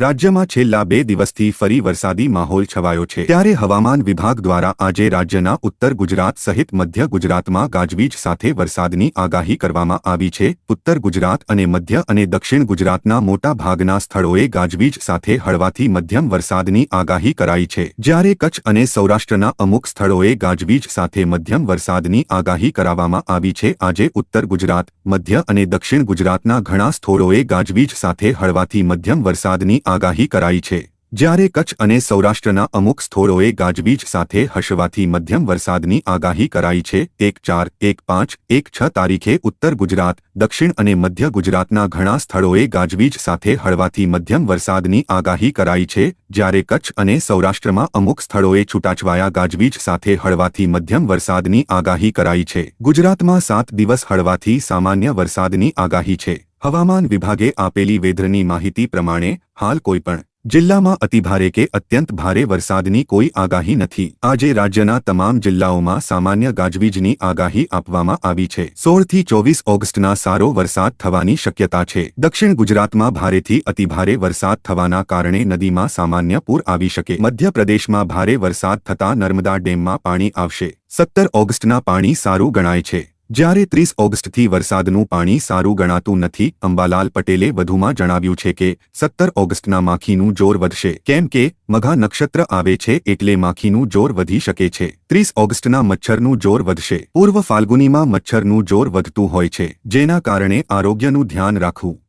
રાજ્યમાં છેલ્લા બે દિવસથી ફરી વરસાદી માહોલ છવાયો છે. ત્યારે હવામાન વિભાગ દ્વારા આજે રાજ્યના ઉત્તર ગુજરાત સહિત મધ્ય ગુજરાતમાં ગાજવીજ સાથે વરસાદની આગાહી કરવામાં આવી છે. ઉત્તર ગુજરાત અને મધ્ય અને દક્ષિણ ગુજરાતના મોટા ભાગના સ્થળોએ ગાજવીજ સાથે હળવાથી મધ્યમ વરસાદની આગાહી કરાઈ છે. જ્યારે કચ્છ અને સૌરાષ્ટ્રના અમુક સ્થળોએ ગાજવીજ સાથે મધ્યમ વરસાદની આગાહી કરાવવામાં આવી છે. આજે ઉત્તર ગુજરાત, મધ્ય અને દક્ષિણ ગુજરાતના ઘણા સ્થળોએ ગાજવીજ સાથે હળવાથી મધ્યમ વરસાદની આગાહી કરાઈ છે. જ્યારે કચ્છ અને સૌરાષ્ટ્રના અમુક સ્થળોએ ગાજવીજ સાથે હળવાથી મધ્યમ વરસાદની આગાહી કરાઈ છે. એક ચાર, એક પાંચ, એક છ તારીખે ઉત્તર ગુજરાત, દક્ષિણ અને મધ્ય ગુજરાતના ઘણા સ્થળોએ ગાજવીજ સાથે હળવાથી મધ્યમ વરસાદની આગાહી કરાઈ છે. જ્યારે કચ્છ અને સૌરાષ્ટ્રમાં અમુક સ્થળોએ છૂટાછવાયા ગાજવીજ સાથે હળવાથી મધ્યમ વરસાદની આગાહી કરાઈ છે. ગુજરાતમાં સાત દિવસ હળવાથી સામાન્ય વરસાદની આગાહી છે. હવામાન વિભાગે આપેલી વેધરની માહિતી પ્રમાણે હાલ કોઈપણ જિલ્લામાં અતિભારે કે અત્યંત ભારે વરસાદની કોઈ આગાહી નથી. આજે રાજ્યના તમામ જિલ્લાઓમાં સામાન્ય ગાજવીજની આગાહી આપવામાં આવી છે. સોળથી ચોવીસ ઓગસ્ટના સારો વરસાદ થવાની શક્યતા છે. દક્ષિણ ગુજરાતમાં ભારેથી અતિભારે વરસાદ થવાના કારણે નદીમાં સામાન્ય પૂર આવી શકે. મધ્યપ્રદેશમાં ભારે વરસાદ થતાં નર્મદા ડેમમાં પાણી આવશે. સત્તર ઓગસ્ટના પાણી સારું ગણાય છે. જ્યારે ત્રીસ ઓગસ્ટથી વરસાદનું પાણી સારું ગણાતું નથી, અંબાલાલ પટેલે વધુમાં જણાવ્યું છે કે, સત્તર ઓગસ્ટના માખીનું જોર વધશે. કેમ કે, મઘા નક્ષત્ર આવે છે એટલે માખીનું જોર વધી શકે છે. ત્રીસ ઓગસ્ટના મચ્છરનું જોર વધશે. પૂર્વ ફાલ્ગુનીમાં મચ્છરનું જોર વધતું હોય છે, જેના કારણે આરોગ્યનું ધ્યાન રાખવું.